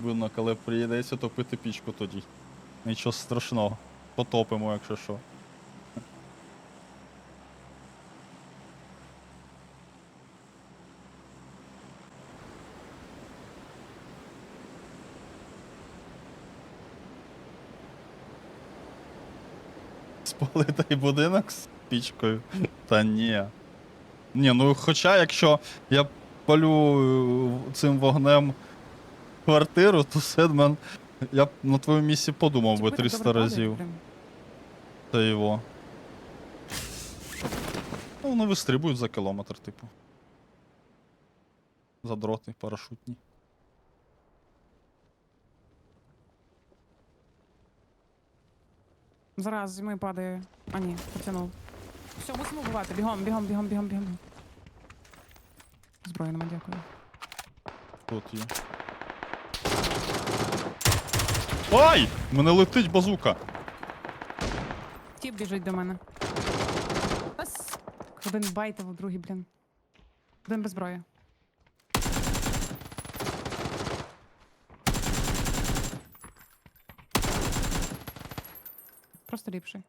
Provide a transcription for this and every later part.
Видно, коли приїдеться топити пічку тоді. Нічого страшного. Потопимо, якщо що. Спалитий будинок з пічкою? Та ні. Ні, ну хоча якщо я палю е, цим вогнем квартиру, то Седмен, я б на твоєму місці подумав би 300 разів. Та його. Ну, вони вистрибують за кілометр, типу. За дроти парашутні. Зараз мною падає. А ні, потягнув. Все, мусимо вбивати. Бігом, бігом, бігом, бігом, бігом. Зброї нема, дякую. Тут є. Ай! Мене летить базука! Тіп біжить до мене. Ас! Один байтив, другий, блін. Один без зброї. Просто ліпший.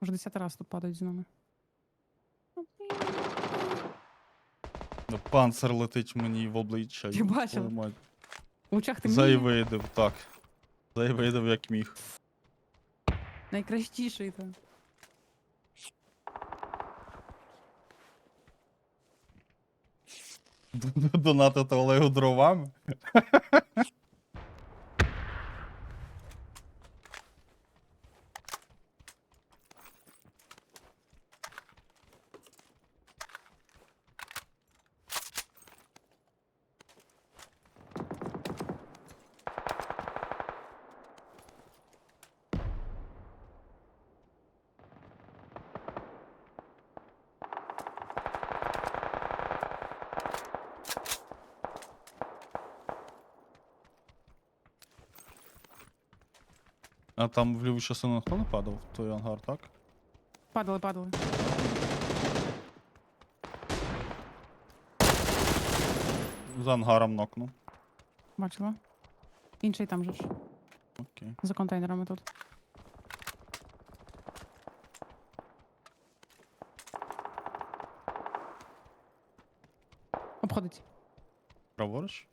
Може, десятий раз тут падають з нами. Ну, Панцер летить мені в обличчя. Ти бачив? твою мать. Очах ти Заєвидив, так. Заєвидив як міг. найкращіший там. Донатити Олегу дровами. А там в ліву частину ніхто не падав, в той ангар, так? Падали, падали. За ангаром нокнув. Бачила. Інший там же ж. Окей. За контейнерами тут. Обходить. Праворуч?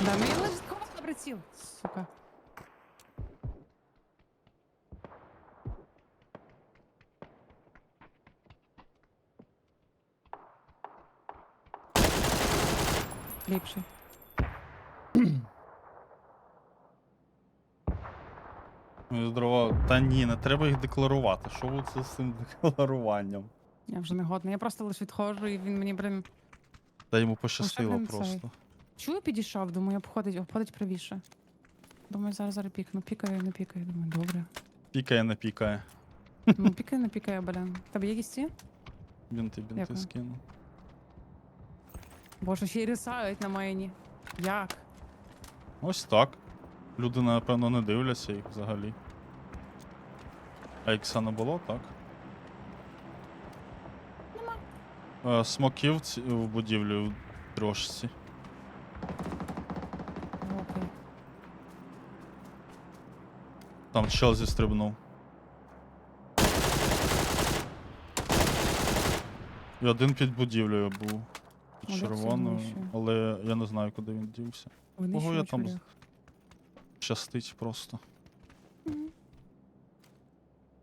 Да, мені кого на приціл. Сука. Ліпший. Ну, Дрова. Та ні, не треба їх декларувати. Що ви це з цим декларуванням? Я вже не годна. Я просто лише відходжу і він мені, блин. Та йому пощастило він цей. просто. Чую, підійшов, думаю, обходить, обходить правіше. Думаю, зараз зараз пікну. Пікає, не пікає. Думаю, добре. Пікає, не пікає. Ну, пікає, не пікає, блин. Тебе є ці? Бінти, бінти Дякую. скину. Боже, ще й рисають на мейні. Як? Ось так. Люди, напевно, не дивляться їх взагалі. А ікса не було, так? Нема. Е, смоків в будівлі в трошці. Окей. Там чел зістрибнув. І один під будівлею був. Під червоною, але я не знаю, куди він дівся. Кого я там щастить просто. Мгм.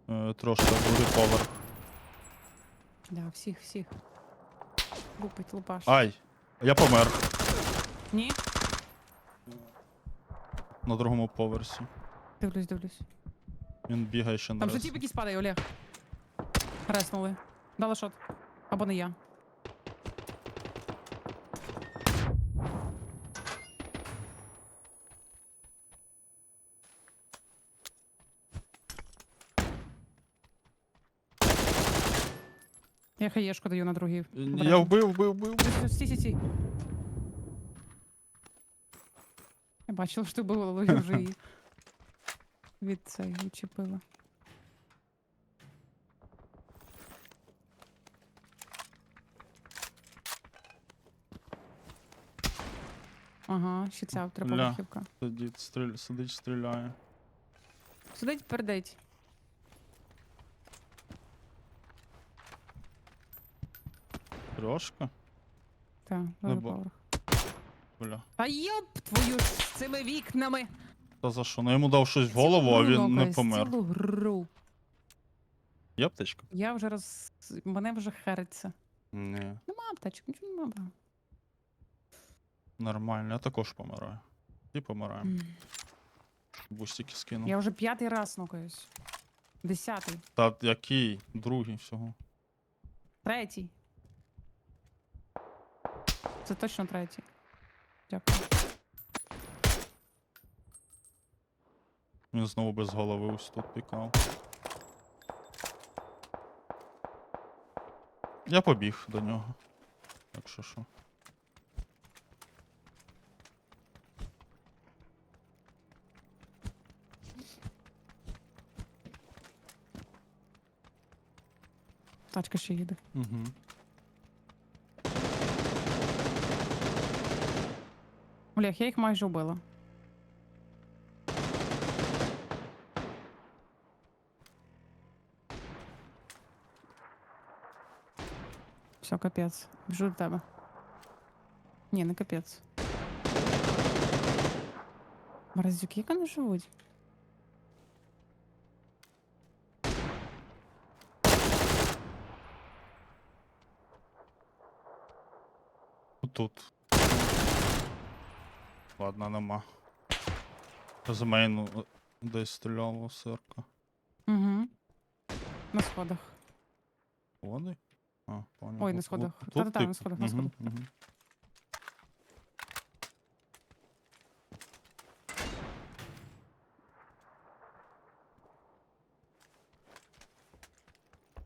Е, трошки другий поверх. Да, всіх, всіх. Лупить лупаш. Ай! Я помер Ні? на другому поверсі. Дивлюсь, дивлюсь. Він бігає ще на Там же раз. тіп якийсь падає, Олег. Реснули. Дала шот. Або не я. Я хаєшку даю на другий. Я вбив, вбив, вбив. Стій, стій, стій. Я бачила, що ти я вже її від цей відчепила. Ага, ще ця Ля. стріль, сидить, стріляє. Сидить, пердить. Трьошка? Так, бо- поверх. Бля. Та йоп твою ж з цими вікнами. Та за що? Ну йому дав щось в голову, а він не помер. Цілу гру. Є аптечка? Я вже роз... Мене вже хариться. Ні. Нема аптечок, нічого нема. бра. Нормально, я також помираю. І помираємо. М. Бустики скинув. Я вже п'ятий раз нокаюсь. Десятий. Та який? Другий всього. Третій. Це точно третій. Дякую. Він знову без голови ось тут пікав. Я побіг до нього. Якщо що. Тачка ще їде. Угу. Олег, я їх майже вбила. Все, капець. Біжу до тебе. Ні, не капець. Мразюки, як вони живуть? Тут. Ладно, нема. З мейну е, десь стріляла сирка. Угу. На сходах. Вони? А, понял. Ой, на сходах. Та-та-та, на сходах, на сходах. мгм.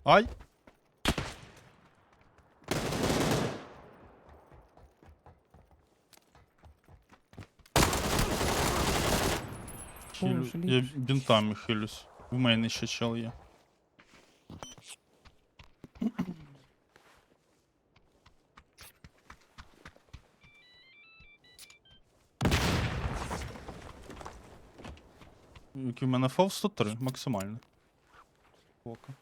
Ай! Я бінтами хилюсь. В мене ще чел є. Який в мене фов 103, максимально. Поки.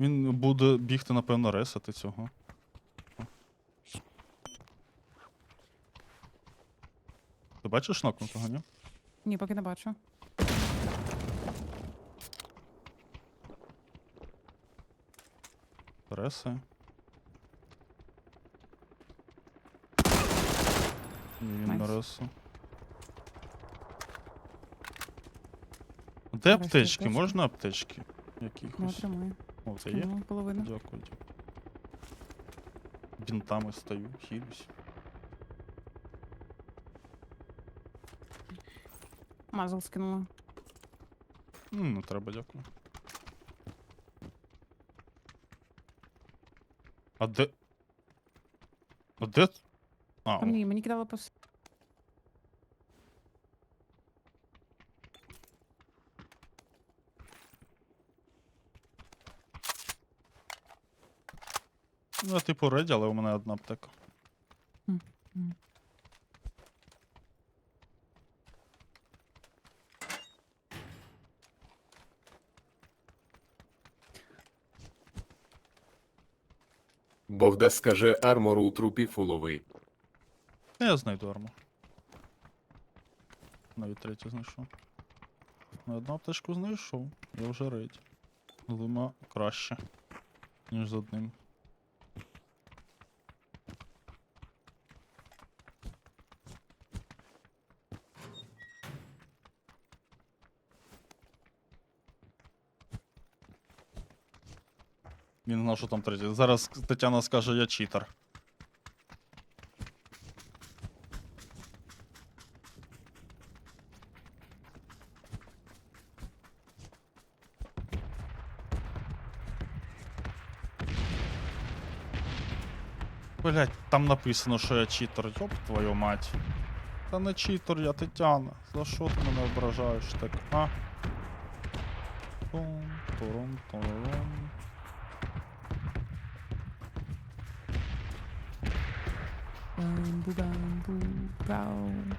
Він буде бігти, напевно, ресати цього. Ти бачиш нокнутого, ні? Ні, поки не бачу. Реси. Ні, він на Найс. ресу. Де Зараз аптечки? аптечки. Можна аптечки? Ну, Якихось? тримаю. О, це є? Половину. Дякую. Бінтами стою, хилюсь. Мазл скинула. Ну, не треба, дякую. А де. А де. А, А о, ні, мені кидали пос... ну, я типу реді, але у мене одна аптека. Мгм. Богда скаже армору у трупі фуловий. Я знайду арму. Навіть третю знайшов. На одну аптечку знайшов. Я вже рейд. Двома краще, ніж з одним. Він знав, що там третій. Зараз Тетяна скаже, я читер. Блять, там написано, що я читер, ёб твою мать. Та не читер, я Тетяна. За що ти мене ображаєш так, а? Тум, турум, турум.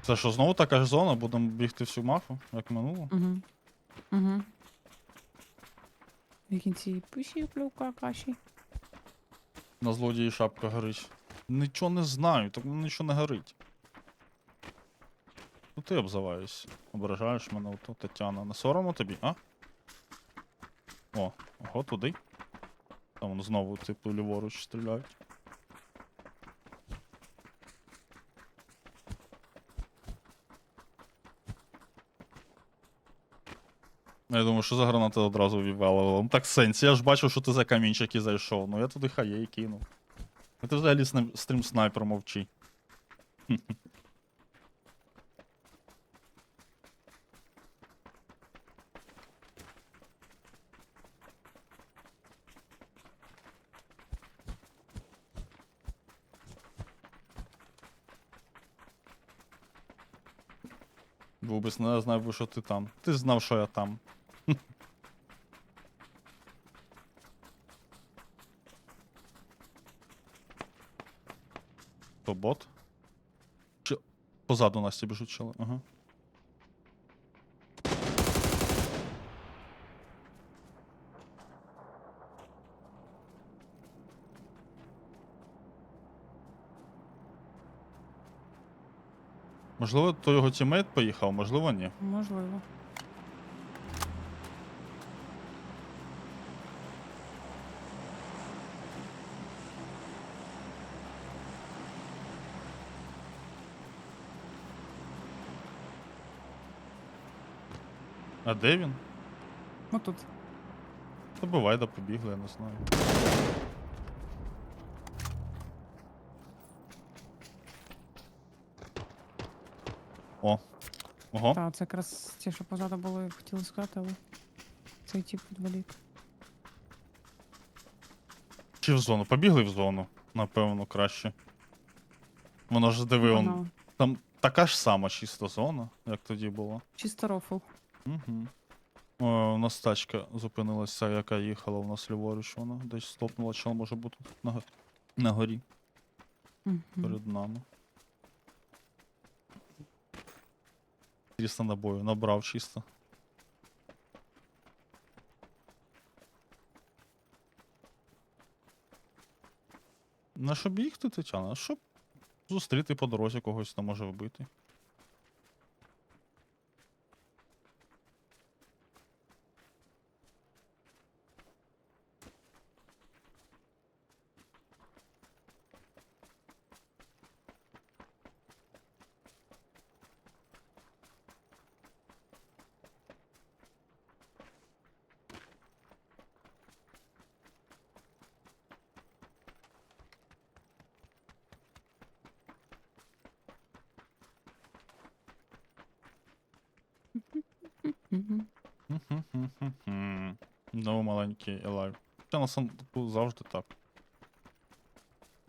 Це що, знову така ж зона? Будемо бігти всю мапу, як минуло? Угу. Угу. В кінці пиші плюка каші. На злодії шапка горить. Нічого не знаю, так нічого не горить. Ну ти обзиваєшся. Ображаєш мене ото, Тетяна. Не соромно тобі, а? О, ого, туди. Там знову, типу, ліворуч стріляють. Я думаю, що за граната одразу вівала. Ну так сенс. Я ж бачив, що ти за камінчики зайшов. Ну я туди хаєй кинув. А ти взагалі стрім снайпер мовчи. Би не знав би, що ти там. Ти знав, що я там. То бот? Чи позаду Насті біжуть чели? Ага. Можливо, то його тімейт поїхав, можливо, ні. Можливо. А де він? Отут. Та бувай, да побігли, я не знаю. О. Ого. Так, це якраз ті, що позаду були, хотіли сказати, але цей тип відволік. Чи в зону? Побігли в зону, напевно, краще. Воно ж диви, он, там така ж сама чиста зона, як тоді було. Чисто рофл. Угу. О, у нас тачка зупинилася, яка їхала у нас ліворуч, вона десь стопнула, чел може бути тут на, го- на горі Мгм. перед нами. 300 набою, набрав чисто. На що бігти, Тетяна? Щоб зустріти по дорозі когось там може вбити. Ну, маленький Елайв. Це на санку завжди так.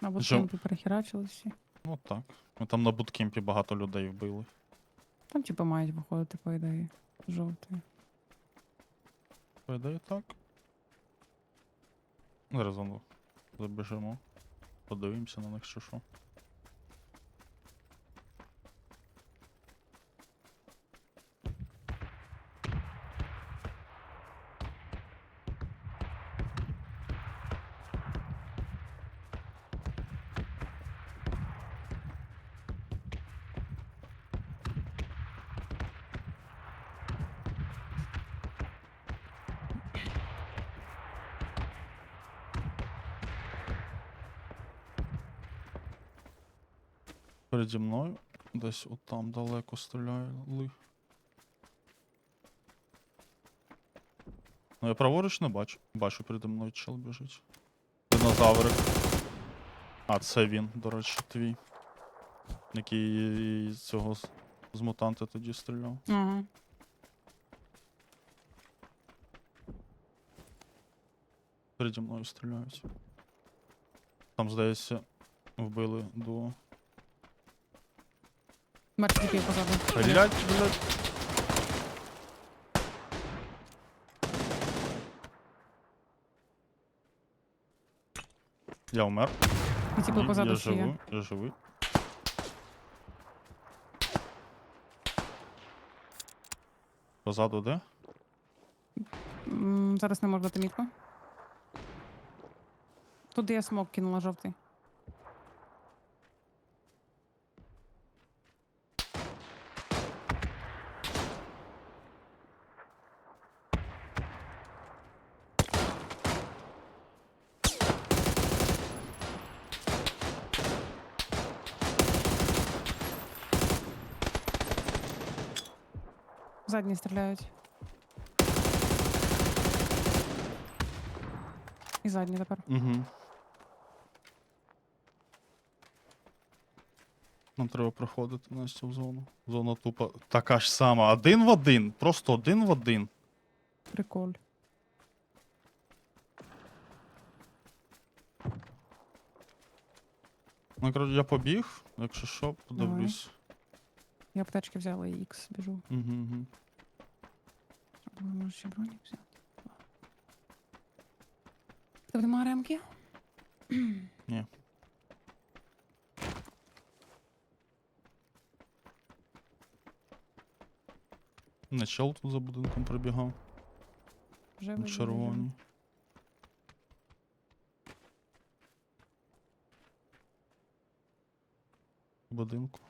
На Що? буткемпі перехерачили всі. Ну так. Ми там на буткемпі багато людей вбили. Там типу мають виходити, по ідеї. Жовті. По ідеї так. Зараз воно забіжимо. Подивимося на них чи що. Переді мною десь отам далеко стріляли. Ну я праворуч не бачу. Бачу, переді мною чел біжить. Динозаврик. А, це він, до речі, твій. Який з цього з, з мутанта тоді стріляв. Ага. Переді мною стріляють. Там, здається, вбили до. Мертві тіпів позаду. Блять, блядь. Я умер. Ну, типу, І тіпи позаду я живу, я живу. Позаду да? М, Зараз не можу дати мітку. Туди я смок кинула жовтий. Задні стріляють. І задні тепер. Угу. Нам треба проходити Настя в зону. Зона тупо така ж сама. Один в один. Просто один в один. Приколь. Ну, коротше, я побіг, якщо що, подивлюсь. Я аптечки взяла і X біжу. Угу, угу. А, Може ще бронік взяти. Тебе немає ремки? Ні. Не чел тут за будинком прибігав. Вже На. В Будинку.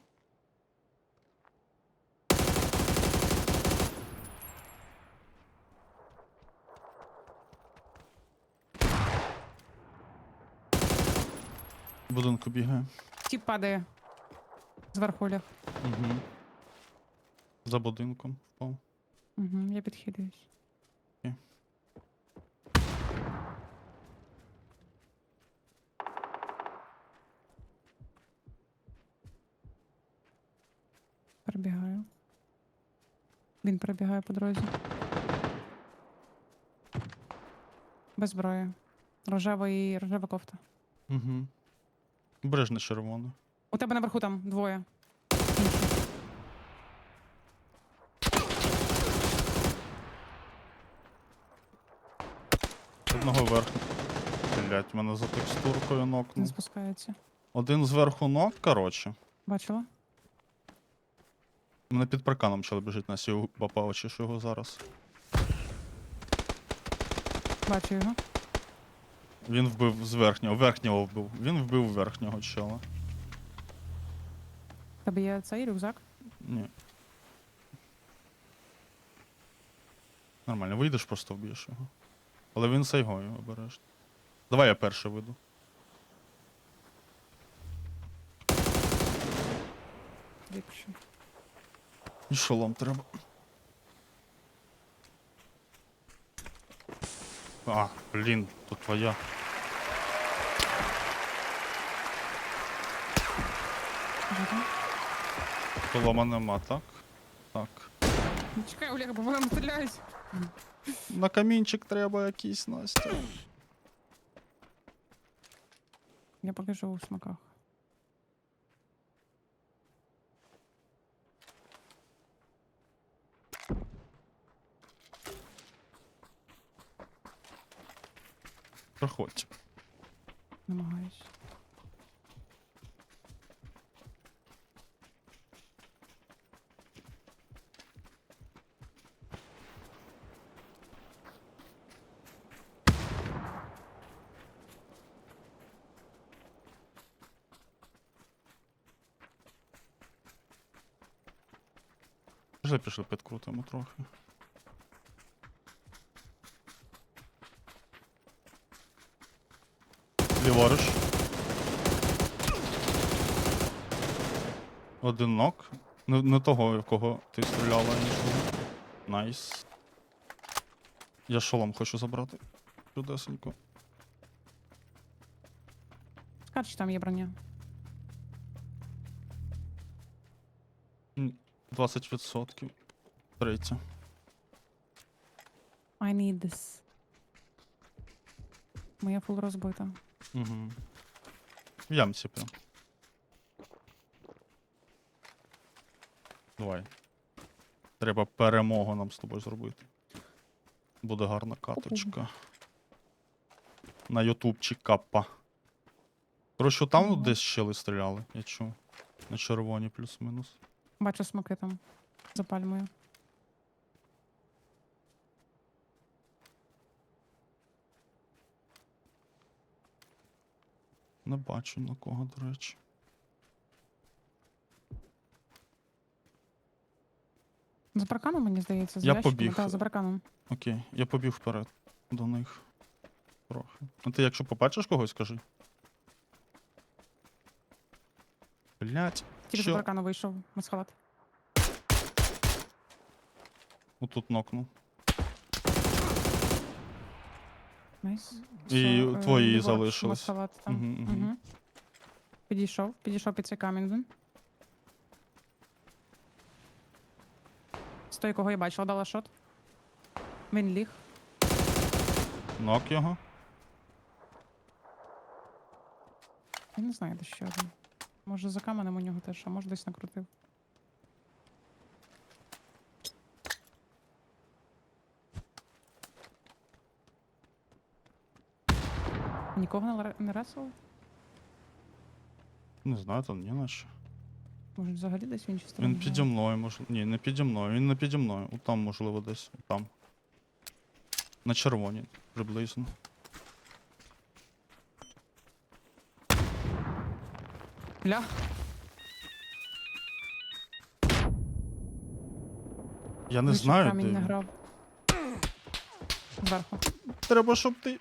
В Будинку бігає. Тіп падає. Зверху ляг. Угу. За будинком впав. Угу, я підхилююсь. Окей. Перебігаю. Він перебігає по дорозі. Без зброї. Рожева і рожева кофта. Угу. Бережне червоне. У тебе наверху там двоє. Одного верху. Блять, мене за текстуркою Не нокнув. спускається. Один зверху ног, коротше. Бачила? Мене під парканом чел біжить на сів бапа очішу його зараз. Бачу його. Він вбив з верхнього, верхнього вбив. Він вбив верхнього чела. Тебе є цей рюкзак? Ні. Нормально, вийдеш, просто вб'єш його. Але він сайгою обережно. Давай я перший вийду. Ліпше. І шолом треба. А, блін, тут твоя. Жити. Шолома нема, так? Так. Ну, Чекай, Олег, бо стріляють. На камінчик треба якийсь, Настя. Я поки живу в смаках. Проходь. Намагаюсь. Вже пішли підкрутимо трохи. Ліворуч. Один нок. Не, не того, в кого ти стріляла, іншого. Найс. Я шолом хочу забрати. Чудесенько. Скажи, там є броня. 20%. Третє. I need this. Моя фул розбита. Угу. В ямці прям. Давай. Треба перемогу нам з тобою зробити. Буде гарна каточка. На ютубчик капа. Коротше, там десь щели стріляли, я чув. На червоні плюс-мінус. Бачу смоки там за пальмою. Не бачу на кого, до речі. За парканом, мені здається, за Я побіг. Так, за парканом. Окей, я побіг вперед до них. Трохи. Ну ти якщо побачиш когось, кажи. Блять. Тільки за Що? паркану вийшов масхалат. Отут нокнув. Найс. І Все, е, твої ліворуч залишились. Масхалат там. Мгм, мгм. Мгм. Підійшов, підійшов під цей камінь. він. З той, кого я бачила, дала шот. Він ліг. Нок його. Я не знаю, де ще один. Може за каменем у нього теж, а може десь накрутив. Нікого не, не ресував? Не знаю, там ні наче. Може взагалі десь в іншій стороні? Він піді мною, може. Ні, не піді мною, він не піді мною. Там, можливо, десь. Там. На червоній, приблизно. Ля. Я не Він знаю, камінь не грав. Зверху. Треба, щоб ти.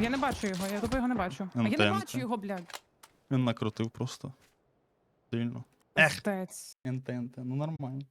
Я не бачу його, я тупо його не бачу. А я не бачу його, блядь. Він накрутив просто. Сильно. Ех. Енте-енте, ну нормально.